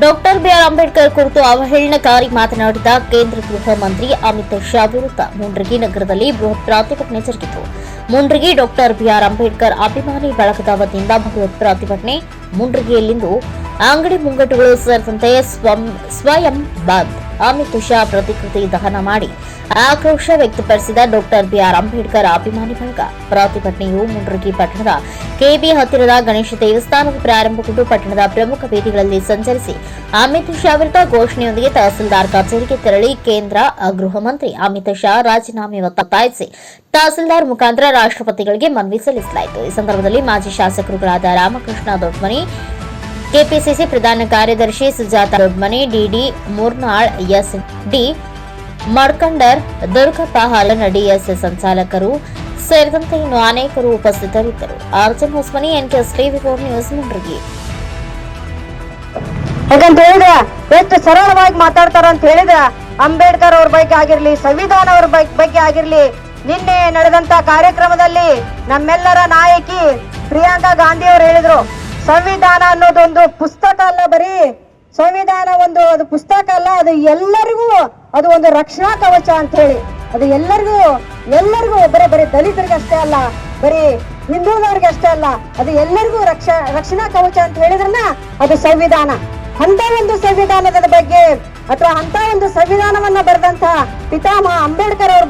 Doctor B R Ambedkar ಕುರಿತು ಅವಹೇಳನಕಾರಿ ಮಾತನಾಡಿದ ಕೇಂದ್ರ ಗೃಹ ಮಂತ್ರಿ ಅಮಿತ್ ಶಾ ವಿರುದ್ಧ ಮುಂಡ್ರಿಗಿ ನಗರದಲ್ಲಿ ಬೃಹತ್ ಪ್ರತಿಭಟನೆ ಜರುಗಿತು. ಮುಂಡ್ರಿಗಿ ಡಾಕ್ಟರ್ ಬಿಆರ್ ಅಂಬೇಡ್ಕರ್ ಅಭಿಮಾನಿ ಬಳಗದ ವತಿಯಿಂದ ಬೃಹತ್ ಪ್ರತಿಭಟನೆ ಮುಂಡ್ರಿಗಿಯಲ್ಲಿಂದು ಅಂಗಡಿ ಮುಂಗಟ್ಟುಗಳು ಸೇರಿದಂತೆ ಸ್ವಂ- ಸ್ವಯಂ ಬಂದ್ ಅಮಿತ್ ಶಾ ಪ್ರತಿಕೃತಿ ದಹನ ಮಾಡಿ ಆಕ್ರೋಶ ವ್ಯಕ್ತಪಡಿಸಿದ ಡಾಕ್ಟರ್ ಬಿಆರ್ ಅಂಬೇಡ್ಕರ್ ಅಭಿಮಾನಿ ಬಳಗ ಪ್ರತಿಭಟನೆಯು ಮುಂಡ್ರಗಿ ಪಟ್ಟಣದ ಕೆಬಿ ಹತ್ತಿರದ ಗಣೇಶ ದೇವಸ್ಥಾನದ ಪ್ರಾರಂಭಗೊಂಡು ಪಟ್ಟಣದ ಪ್ರಮುಖ ಬೀದಿಗಳಲ್ಲಿ ಸಂಚರಿಸಿ ಅಮಿತ್ ಶಾ ವಿರುದ್ಧ ಘೋಷಣೆಯೊಂದಿಗೆ ತಹಸೀಲ್ದಾರ್ ಕಚೇರಿಗೆ ತೆರಳಿ ಕೇಂದ್ರ ಗೃಹ ಮಂತ್ರಿ ಅಮಿತ್ ಶಾ ರಾಜೀನಾಮೆ ಒತ್ತಾಯಿಸಿ ತಹಸೀಲ್ದಾರ್ ಮುಖಾಂತರ ರಾಷ್ಟ್ರಪತಿಗಳಿಗೆ ಮನವಿ ಸಲ್ಲಿಸಲಾಯಿತು. ಈ ಸಂದರ್ಭದಲ್ಲಿ ಮಾಜಿ ಶಾಸಕರುಗಳಾದ ರಾಮಕೃಷ್ಣ ದೊಡ್ಮನಿ ಕೆಪಿಸಿಸಿ ಪ್ರಧಾನ ಕಾರ್ಯದರ್ಶಿ Sujata Dodmani, DD Murnal, S D Madkandar Durgappa Halanadi S ಸಂಚಾಲಕರು ಸೇರಿದಂತೆ ಇನ್ನು ಅನೇಕರು ಉಪಸ್ಥಿತರಿದ್ದರು. Arjun Hosmani, NKS TV four news ಮುಂಡ್ರಿಗೆ. ಯಾಕಂತ ಹೇಳಿದ್ರೆ ಎಷ್ಟು ಸರಳವಾಗಿ ಮಾತಾಡ್ತಾರ ಅಂತ ಹೇಳಿದ್ರೆ ಅಂಬೇಡ್ಕರ್ ಅವ್ರ ಬಗ್ಗೆ ಆಗಿರ್ಲಿ, ಸಂವಿಧಾನ ಅವ್ರ ಬಗ್- ಬಗ್ಗೆ ಆಗಿರ್ಲಿ, ನಿನ್ನೆ ನಡೆದಂತ ಕಾರ್ಯಕ್ರಮದಲ್ಲಿ ನಮ್ಮೆಲ್ಲರ ನಾಯಕಿ ಪ್ರಿಯಾಂಕಾ ಗಾಂಧಿ ಅವರು ಹೇಳಿದ್ರು. ಸಂವಿಧಾನ ಅನ್ನೋದೊಂದು ಪುಸ್ತಕ ಅಲ್ಲ ಬರೀ. ಸಂವಿಧಾನ ಒಂದು, ಅದು ಪುಸ್ತಕ ಅಲ್ಲ, ಅದು ಎಲ್ಲರಿಗೂ ಅದು ಒಂದು ರಕ್ಷಣಾ ಕವಚ ಅಂತ ಹೇಳಿ ಅದು ಎಲ್ಲರಿಗೂ ಎಲ್ಲರಿಗೂ ಬರೀ ಬರೀ ದಲಿತರಿಗೆ ಅಷ್ಟೇ ಅಲ್ಲ, ಬರೀ ಹಿಂದೂದವ್ರಿಗೆ ಅಷ್ಟೇ ಅಲ್ಲ, ಅದು ಎಲ್ಲರಿಗೂ ರಕ್ಷ, ರಕ್ಷಣಾ ಕವಚ ಅಂತ ಹೇಳಿದ್ರನ್ನ ಅದು ಸಂವಿಧಾನ. ಅಂತ ಒಂದು ಸಂವಿಧಾನದ ಬಗ್ಗೆ, ಅಥವಾ ಅಂತ ಒಂದು ಸಂವಿಧಾನವನ್ನ ಬರೆದಂತಹ ಪಿತಾಮಹ ಅಂಬೇಡ್ಕರ್ ಅವ್ರ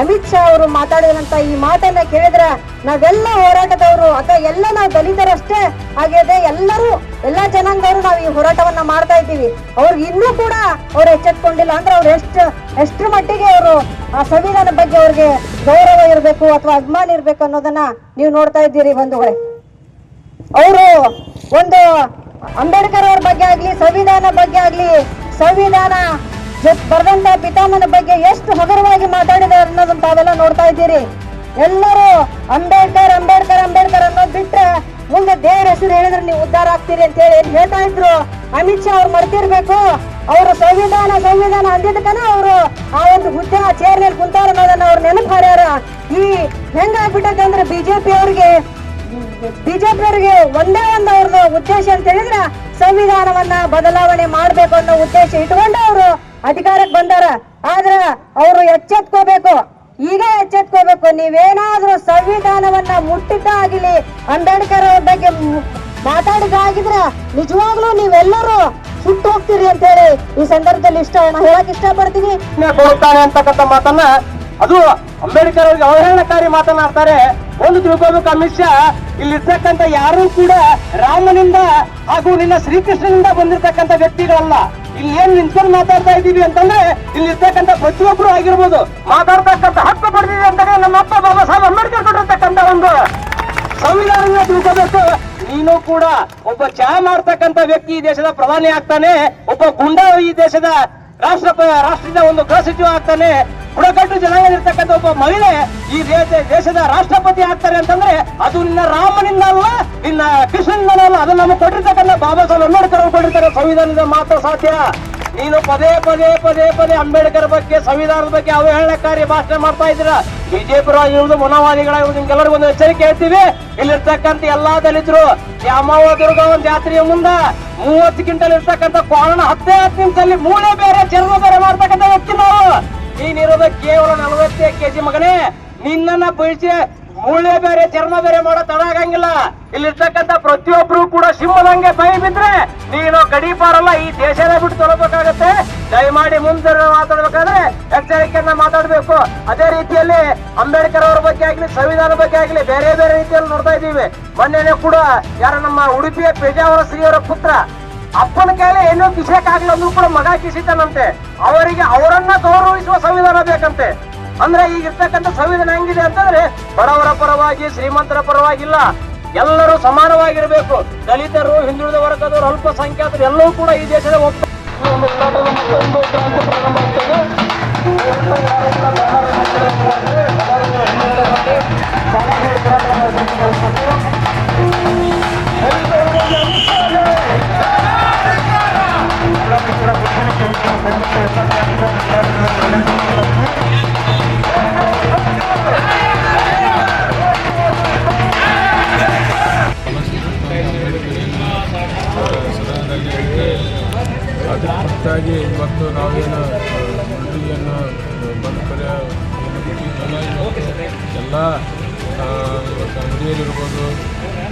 ಅಮಿತ್ ಶಾ ಅವರು ಮಾತಾಡಿದಂತ ಈ ಮಾತನ್ನ ಕೇಳಿದ್ರೆ ನಾವೆಲ್ಲ ಹೋರಾಟದವರು, ಅಥವಾ ಎಲ್ಲ ನಾವು ದಲಿತರಷ್ಟೇ ಆಗಿದೆ ಎಲ್ಲರೂ, ಎಲ್ಲಾ ಜನಾಂಗದವರು ನಾವು ಈ ಹೋರಾಟವನ್ನ ಮಾಡ್ತಾ ಇದ್ದೀವಿ. ಅವ್ರಿಗೆ ಇನ್ನೂ ಕೂಡ ಅವ್ರು ಎಚ್ಚೆತ್ಕೊಂಡಿಲ್ಲ ಅಂದ್ರೆ ಅವ್ರು ಎಷ್ಟು, ಎಷ್ಟರ ಮಟ್ಟಿಗೆ ಅವರು ಆ ಸಂವಿಧಾನ ಬಗ್ಗೆ ಅವ್ರಿಗೆ ಗೌರವ ಇರಬೇಕು ಅಥವಾ ಅಭಿಮಾನ ಇರಬೇಕು ಅನ್ನೋದನ್ನ ನೀವು ನೋಡ್ತಾ ಇದ್ದೀರಿ ಬಂಧುಗಳೇ. ಅವರು ಒಂದು ಅಂಬೇಡ್ಕರ್ ಅವ್ರ ಬಗ್ಗೆ ಆಗ್ಲಿ ಸಂವಿಧಾನ ಬಗ್ಗೆ ಆಗ್ಲಿ, ಸಂವಿಧಾನ ಬರೆದಂತ ಪಿತಾಮನ ಬಗ್ಗೆ ಎಷ್ಟು ಹಗುರವಾಗಿ ಮಾತಾಡಿದಾರೆ ಅನ್ನೋದನ್ನ ತಾವೆಲ್ಲ ನೋಡ್ತಾ ಇದ್ದೀರಿ. ಎಲ್ಲರೂ ಅಂಬೇಡ್ಕರ್ ಅಂಬೇಡ್ಕರ್ ಅಂಬೇಡ್ಕರ್ ಅನ್ನೋದು ಬಿಟ್ರೆ ಮುಂದೆ ದೇವರ ಹೆಸರು ಹೇಳಿದ್ರೆ ನೀವು ಉದ್ಧಾರ ಆಗ್ತೀರಿ ಅಂತ ಹೇಳಿ ಹೇಳ್ತಾ ಇದ್ರು? ಅಮಿತ್ ಶಾ ಅವ್ರು ಮರ್ತಿರ್ಬೇಕು. ಅವರು ಸಂವಿಧಾನ ಸಂವಿಧಾನ ಅಂದಿದ್ದಕ್ಕನ ಅವರು ಆ ಒಂದು ಹುದ್ದೆ, ಆ ಚೇರ್ ಮೇಲೆ ಕುಂತಾರ ಅನ್ನೋದನ್ನ ಅವ್ರು ನೆನಪು ಹಾರ್ಯಾರ ಈ ಹೆಂಗಾಗ್ಬಿಟ್ಟೈತೆ ಅಂದ್ರೆ ಬಿಜೆಪಿ ಅವ್ರಿಗೆ, ಬಿಜೆಪಿ ಅವರಿಗೆ ಒಂದೇ ಒಂದು ಅವ್ರದ್ದು ಉದ್ದೇಶ ಅಂತ ಹೇಳಿದ್ರೆ ಸಂವಿಧಾನವನ್ನ ಬದಲಾವಣೆ ಮಾಡ್ಬೇಕು ಅನ್ನೋ ಉದ್ದೇಶ ಇಟ್ಕೊಂಡು ಅವರು ಅಧಿಕಾರಕ್ಕೆ ಬಂದಾರ. ಆದ್ರೆ ಅವರು ಎಚ್ಚೆತ್ಕೋಬೇಕು. ಈಗ ಎಚ್ಚೆತ್ಕೋಬೇಕು. ನೀವೇನಾದ್ರೂ ಸಂವಿಧಾನವನ್ನ ಮುಟ್ಟಿದ್ದಾಗಿಲಿ, ಅಂಬೇಡ್ಕರ್ ಅವ್ರ ಬಗ್ಗೆ ಮಾತಾಡಿದಾಗಿದ್ರೆ ನಿಜವಾಗ್ಲೂ ನೀವೆಲ್ಲರೂ ಸುಟ್ಟು ಹೋಗ್ತೀರಿ ಅಂತ ಹೇಳಿ ಈ ಸಂದರ್ಭದಲ್ಲಿ ಇಷ್ಟ ಹೇಳಕ್ ಇಷ್ಟಪಡ್ತೀನಿ. ಕೊಡುತ್ತಾನೆ ಅಂತಕ್ಕಂಥ ಮಾತನ್ನ, ಅದು ಅಂಬೇಡ್ಕರ್ ಅವರಿಗೆ ಅವಹೇಳನಕಾರಿ ಮಾತನಾಡ್ತಾರೆ ಒಂದು ತಿಳ್ಕೊಬೇಕು ಅಮಿತ್ ಶಾ ಇಲ್ಲಿರ್ತಕ್ಕಂಥ ಯಾರು ಕೂಡ ರಾಮನಿಂದ ಹಾಗೂ ನಿನ್ನ ಶ್ರೀಕೃಷ್ಣನಿಂದ ಬಂದಿರತಕ್ಕಂಥ ವ್ಯಕ್ತಿಗಳಲ್ಲ. ಇಲ್ಲಿ ಏನ್ ನಿಂತ್ಕೊಂಡು ಮಾತಾಡ್ತಾ ಇದ್ದೀವಿ ಅಂತಂದ್ರೆ ಇಲ್ಲಿರ್ತಕ್ಕಂಥ ಪ್ರತಿಯೊಬ್ಬರು ಆಗಿರ್ಬೋದು. ಮಾತಾಡ್ತಕ್ಕಂಥ ಹಕ್ಕು ಪಡೆದಿದೆ ಅಂತಂದ್ರೆ ನಮ್ಮ ಅಪ್ಪ, ಬಾಬಾ ಸಾಹೇಬ್ ಅಂಬೇಡ್ಕರ್ ಕೊಟ್ಟಿರ್ತಕ್ಕಂಥ ಒಂದು ಸಂವಿಧಾನ ತಿಳ್ಕೋಬೇಕು. ನೀನು ಕೂಡ ಒಬ್ಬ ಚಾ ಮಾಡ್ತಕ್ಕಂಥ ವ್ಯಕ್ತಿ ಈ ದೇಶದ ಪ್ರಧಾನಿ ಆಗ್ತಾನೆ. ಒಬ್ಬ ಗುಂಡ ಈ ದೇಶದ ರಾಷ್ಟ್ರ ರಾಷ್ಟ್ರದ ಒಂದು ಗೃಹ ಸಚಿವ ಆಗ್ತಾನೆ. ಬುಡಕಟ್ಟು ಜನಾಂಗದಲ್ಲಿರ್ತಕ್ಕಂಥ ಒಬ್ಬ ಮಹಿಳೆ ಈ ದೇಶ ದೇಶದ ರಾಷ್ಟ್ರಪತಿ ಆಗ್ತಾರೆ ಅಂತಂದ್ರೆ ಅದು ನಿನ್ನ ರಾಮನಿಂದ ಅಲ್ಲ, ನಿನ್ನ ಕೃಷ್ಣನಿಂದ ಅಲ್ಲ. ಅದು ನಮಗೆ ಕೊಟ್ಟಿರ್ತಕ್ಕಂಥ ಬಾಬಾ ಸಾಹೇಬ್ ಅಂಬೇಡ್ಕರ್ ಅವ್ರು ಕೊಟ್ಟಿರ್ತಾರೆ. ಸಂವಿಧಾನದ ಮಾತ್ರ ಸಾಧ್ಯ. ನೀನು ಪದೇ ಪದೇ ಪದೇ ಪದೇ ಅಂಬೇಡ್ಕರ್ ಬಗ್ಗೆ, ಸಂವಿಧಾನದ ಬಗ್ಗೆ ಅವಹೇಳನಕಾರಿ ಭಾಷಣ ಮಾಡ್ತಾ ಇದ್ದೀರ? ಬಿಜೆಪಿ ಇರುವುದು ಮನೋವಾದಿಗಳಾಗಿರುವುದು ನಿಮ್ಗೆಲ್ಲರಿಗೂ ಒಂದು ಎಚ್ಚರಿಕೆ ಹೇಳ್ತೀವಿ. ಇಲ್ಲಿರ್ತಕ್ಕಂಥ ಎಲ್ಲಾ ದಲಿತರು ದುರ್ಗ ಒಂದು ಜಾತ್ರೆಯ ಮುಂದ ಮೂವತ್ತು ಕ್ವಿಂಟಲ್ ಇರ್ತಕ್ಕಂಥ ಕಾರಣ ಹತ್ತೇ ಹತ್ತು ನಿಮಿಷದಲ್ಲಿ ಮೂಳೆ ಬೇರೆ, ಚರ್ಮ ಬೇರೆ ಮಾಡ್ತಕ್ಕಂಥ ವ್ಯಕ್ತಿ ನಾವು. ನೀನಿರೋದ ಕೇವಲ ನಲವತ್ತೇ ಕೆಜಿ ಮಗನೇ. ನಿನ್ನ ಬೀಳ್ಸಿ ಮೂಳೆ ಬೇರೆ ಚರ್ಮ ಬೇರೆ ಮಾಡೋ ತಡ ಆಗಂಗಿಲ್ಲ. ಇಲ್ಲಿರ್ತಕ್ಕಂಥ ಪ್ರತಿಯೊಬ್ರು ಕೂಡ ಸಿಂಹದಂಗೆ ಕೈ ಬಿದ್ರೆ ನೀನು ಗಡೀಪಾರಲ್ಲ ಈ ದೇಶನ ಬಿಟ್ಟು ತೊಲಬೇಕಾಗತ್ತೆ ದಯಮಾಡಿ ಮುಂದೆ ಮಾತಾಡ್ಬೇಕಾದ್ರೆ ಎಚ್ಚರಿಕೆಯನ್ನ ಮಾತಾಡ್ಬೇಕು. ಅದೇ ರೀತಿಯಲ್ಲಿ ಅಂಬೇಡ್ಕರ್ ಅವರ ಬಗ್ಗೆ ಆಗ್ಲಿ ಸಂವಿಧಾನ ಬಗ್ಗೆ ಆಗ್ಲಿ, ಬೇರೆ ಬೇರೆ ರೀತಿಯಲ್ಲಿ ನೋಡ್ತಾ ಇದ್ದೀವಿ. ಮೊನ್ನೆನೆ ಕೂಡ ಯಾರ ನಮ್ಮ ಉಡುಪಿಯ ಪೇಜಾವರ ಶ್ರೀಯವರ ಪುತ್ರ ಅಪ್ಪನ ಕೈಲಿ ಏನೋ ಕಿಸಕ್ ಆಗ್ಲಿ ಅಂದ್ರೂ ಕೂಡ ಮಗ ಕಿಸಿತಾನಂತೆ. ಅವರಿಗೆ ಅವರನ್ನ ಗೌರವಿಸುವ ಸಂವಿಧಾನ ಬೇಕಂತೆ. ಅಂದ್ರೆ ಈಗ ಇರ್ತಕ್ಕಂಥ ಸಂವಿಧಾನ ಹೆಂಗಿದೆ ಅಂತಂದ್ರೆ ಬಡವರ ಪರವಾಗಿ, ಶ್ರೀಮಂತರ ಪರವಾಗಿಲ್ಲ. ಎಲ್ಲರೂ ಸಮಾನವಾಗಿರ್ಬೇಕು. ದಲಿತರು, ಹಿಂದುಳಿದ ವರ್ಗದವರು, ಅಲ್ಪಸಂಖ್ಯಾತರು ಎಲ್ಲವೂ ಕೂಡ ಈ ದೇಶದ ಒಪ್ಪ ಅದ್ರ ಹೊರತಾಗಿ ಇವತ್ತು ನಾವೇನು ಮಂಡಿಯನ್ನು ಬಂದ ಕಡೆ ಎಲ್ಲ ಇವತ್ತು ಅಂಗಡಿಯಲ್ಲಿರ್ಬೋದು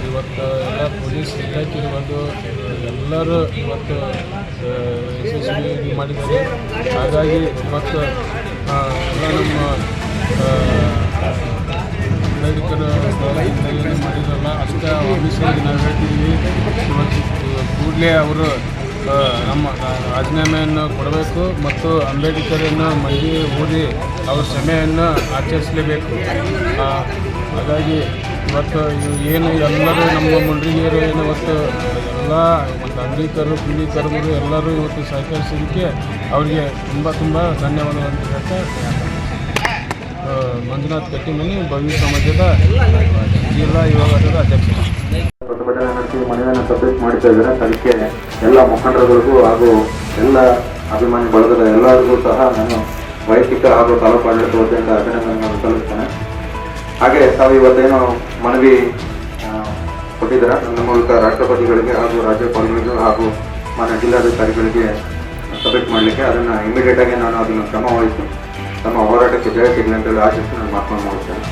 ಇವತ್ತು ಎಲ್ಲ ಪೊಲೀಸ್ ಇಲಾಖೆ ಇರ್ಬೋದು ಎಲ್ಲರೂ ಇವತ್ತು ಯಶಸ್ವಿ ಮಾಡಿದ್ದಾರೆ. ಹಾಗಾಗಿ ಇವತ್ತು ಆ, ಎಲ್ಲ ನಮ್ಮ ಅಂಬೇಡ್ಕರ್ ಮಾಡಿದ್ರಲ್ಲ ಅಷ್ಟೇ ಆಫೀಸಲ್ಲಿ ನಾವು ಹೇಳ್ತೀವಿ ಕೂಡಲೇ ಅವರು ನಮ್ಮ ರಾಜೀನಾಮೆಯನ್ನು ಕೊಡಬೇಕು ಮತ್ತು ಅಂಬೇಡ್ಕರನ್ನು ಮಂಡಿ ಓದಿ ಅವ್ರ ಸಮಯವನ್ನು ಆಚರಿಸಲೇಬೇಕು. ಹಾಗಾಗಿ ಇವತ್ತು ಇವು ಏನು ಎಲ್ಲರೂ ನಮ್ಮ ಮುಂಡ್ರಿಗೆಯರು ಏನು ಇವತ್ತು ಎಲ್ಲ ಮತ್ತು ಅಂಗಡಿಕರು ಕೂಲಿಕರ್ಮರು ಎಲ್ಲರೂ ಇವತ್ತು ಸಹಕರಿಸೋದಕ್ಕೆ ಅವರಿಗೆ ತುಂಬ ತುಂಬ ಧನ್ಯವಾದಗಳನ್ನು ಹೇಳ್ತಾ ಆ, ಮಂಜುನಾಥ್ ಕಟ್ಟಿಮನಿ ಭವ್ಯ ಸಮಾಜದ ಜಿಲ್ಲಾ ಯುವ ಅಧ್ಯಕ್ಷ. ನಡೆಸಿ ಮನವಿಯನ್ನು ಸಬ್ಮಿಟ್ ಮಾಡ್ತಾ ಇದ್ದಾರೆ ಅದಕ್ಕೆ ಎಲ್ಲ ಮುಖಂಡರುಗಳಿಗೂ ಹಾಗೂ ಎಲ್ಲ ಅಭಿಮಾನಿ ಬಳಗದ ಎಲ್ಲರಿಗೂ ಸಹ ನಾನು ವೈಯಕ್ತಿಕ ಹಾಗೂ ತಾಲೂಕು ಆಡಳಿತ ವತಿಯಿಂದ ಅಭಿನಂದನೆಗಳನ್ನು ಸಲ್ಲಿಸ್ತೇನೆ. ಹಾಗೆ ತಾವು ಇವತ್ತೇನು ಮನವಿ ಕೊಟ್ಟಿದ್ದೀರ? ನನ್ನ ಮೂಲಕ ರಾಷ್ಟ್ರಪತಿಗಳಿಗೆ ಹಾಗೂ ರಾಜ್ಯಪಾಲರಿಗೂ ಹಾಗೂ ಮನೆ ಜಿಲ್ಲಾಧಿಕಾರಿಗಳಿಗೆ ಸಬ್ಮಿಟ್ ಮಾಡಲಿಕ್ಕೆ ಅದನ್ನು ಇಮಿಡಿಯೇಟಾಗಿ ನಾನು ಅದನ್ನು ಕ್ರಮ ವಹಿಸಿ, ತಮ್ಮ ಹೋರಾಟಕ್ಕೆ ಜಯ ಸಿಗಲಿ ಅಂತೇಳಿ ಆಶಿಸಿ ನಾನು ಮಾತನ್ನು ಮಾಡುತ್ತೇನೆ.